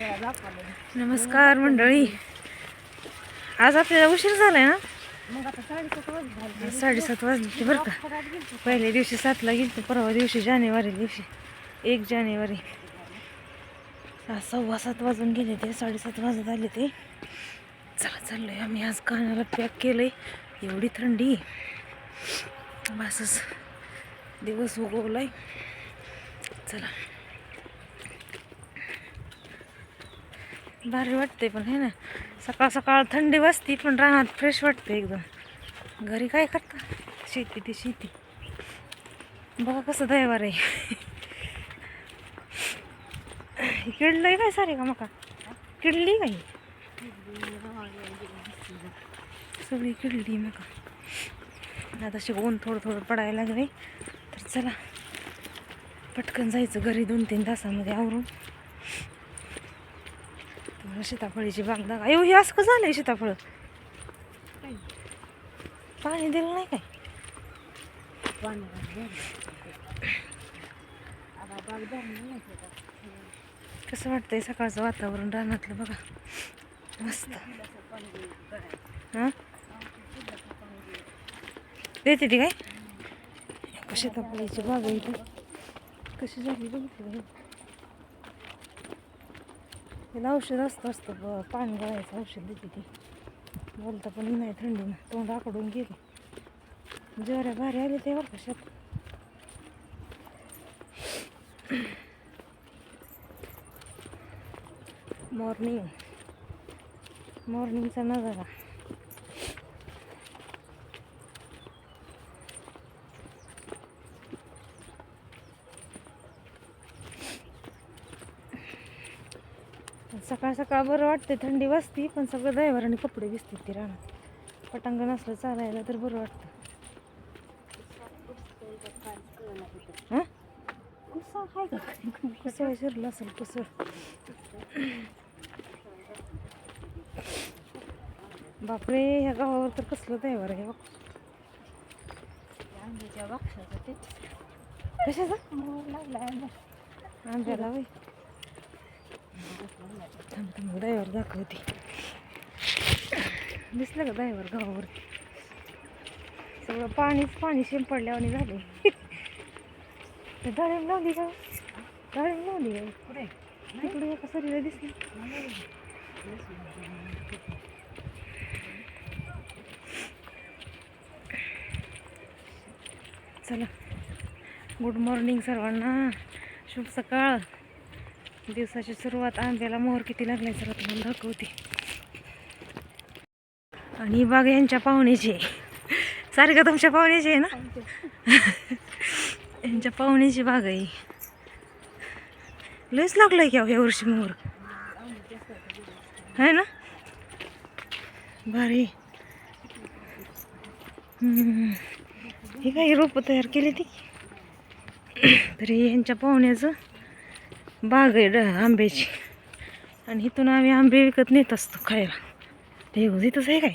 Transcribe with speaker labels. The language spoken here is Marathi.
Speaker 1: नमस्कार मंडळी. आज आपल्याला उशीर झालाय ना?
Speaker 2: साडेसात वाजली
Speaker 1: बरं का. पहिल्या दिवशी सातला गेली परवा दिवशी जानेवारी दिवशी. एक जानेवारी. सव्वा सात वाजून गेले ते साडेसात वाजत आले ते. चला चाललोय आम्ही. आज कानाला पॅक केलंय. एवढी थंडी. बसच. दिवस उगवलाय. चला. भारी वाटते पण हे ना? सकाळ सकाळ थंडी वाजते पण रानात फ्रेश वाटते एकदम. घरी काय करता? शेती ती शेती. बघा कसं दैवार आहे. किडलंय काय सारे का मका? किडली काही सगळी किडली मका. आता शिकवून थोडं थोडं पडायला लागले तर चला पटकन जायचं घरी दोन तीन तासामध्ये आवरून. तुम्हाला सीताफळीची बाग दाखवा अयो हे असं का झालंय सीताफळ? पाणी दिलं नाही काय? कसं वाटतंय सकाळचं वातावरण रानातलं बघा. मस्त. हां? देते ती काय? कशी सीताफळीची बाग आहे इथे. कशी झाली बघितली का? औषध असतं असतं. ब- पाणी गळायचं औषध देते ती. बोलता पण नाही थंडीनं तोंड आकडून गेले. ज्वाऱ्या भारी आले ते बरं कशात मॉर्निंग मॉर्निंगचा नजारा. सकाळ सकाळ बरं वाटते थंडी वाजती पण सगळं ड्रायव्हरांनी कपडे दिसतात ते राहणार पटांगण असलं चालायला तर बरं वाटतं. हं? कुसळ शिरलं असेल कुसळ. बापरे ह्या गावावर तर कसलं ड्रायव्हर आहे बघ.
Speaker 2: आंब्याच्या बाक्षाचं ते.
Speaker 1: कशाचा?
Speaker 2: मोर लागला आंबा.
Speaker 1: आंब्याला वय ड्रायव्हर दाखवते. दिसलं का ड्रायव्हर गावावर सगळं पाणीच पाणी शिंपडल्यावानी झाले डाळिंब लावली का? डाळिंब लावली का?
Speaker 2: पुढे
Speaker 1: इकडे एका सरीला दिसली. चला. गुड मॉर्निंग सर्वांना. शुभ सकाळ. दिवसाची सुरुवात आंब्याला मोहर किती लागलाय जरा तुम्हाला दाखवते. आणि बाग यांच्या पाहुण्याची सारी का तुमच्या पाहुण्याची आहे ना? यांच्या पाहुण्याची बाग आहे. लयच लागलाय की अहो या वर्षी मोहर. आहे ना? भारी. हे काही रोपं तयार केली ती. तरी यांच्या पाहुण्याचं बाग आहे ड- आंब्याची. आणि इथून आम्ही आंबे विकत नेत असतो खायला. ते इथंच आहे काय?